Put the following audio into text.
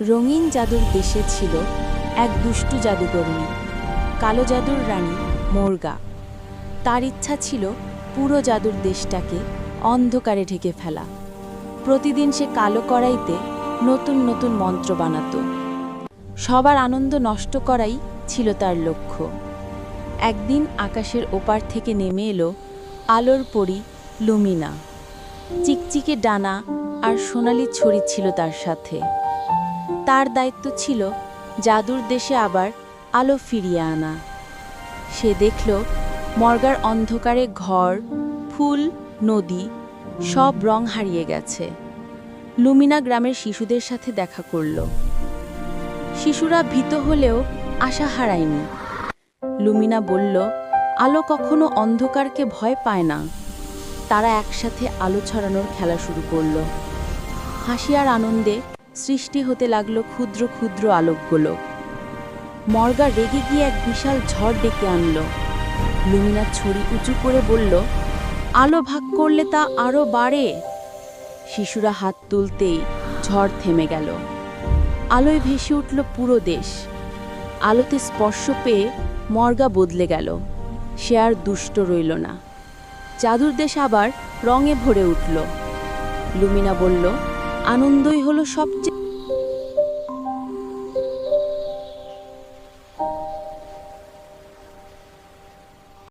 রঙিন জাদুর দেশে ছিল এক দুষ্টু জাদুকরণী কালো জাদুর রানী মোরগা। তার ইচ্ছা ছিল পুরো জাদুর দেশটাকে অন্ধকারে ঢেকে ফেলা। প্রতিদিন সে কালো কড়াইতে নতুন নতুন মন্ত্র বানাতো। সবার আনন্দ নষ্ট করাই ছিল তার লক্ষ্য। একদিন আকাশের ওপার থেকে নেমে এলো আলোর পরি লুমিনা। চিকচিকে ডানা আর সোনালি ছড়ি ছিল তার সাথে। তার দায়িত্ব ছিল জাদুর দেশে আবার আলো ফিরিয়ে আনা। সে দেখল মর্গার অন্ধকারে ঘর, ফুল, নদী সব রং হারিয়ে গেছে। লুমিনা গ্রামের শিশুদের সাথে দেখা করল। শিশুরা ভীত হলেও আশা হারায়নি। লুমিনা বলল, আলো কখনো অন্ধকারকে ভয় পায় না। তারা একসাথে আলো ছড়ানোর খেলা শুরু করল। হাসি আর আনন্দে সৃষ্টি হতে লাগল ক্ষুদ্র ক্ষুদ্র আলোকগুলো। মর্গা রেগে গিয়ে এক বিশাল ঝড় ডেকে আনলো। লুমিনা ছড়ি উঁচু করে বলল, আলো ভাগ করলে তা আরও বাড়ে। শিশুরা হাত তুলতেই ঝড় থেমে গেল। আলোয় ভেসে উঠল পুরো দেশ। আলোতে স্পর্শ পেয়ে মর্গা বদলে গেল। সে আর দুষ্ট রইল না। জাদুর দেশ আবার রঙে ভরে উঠল। লুমিনা বলল আনন্দই হলো সবচেয়ে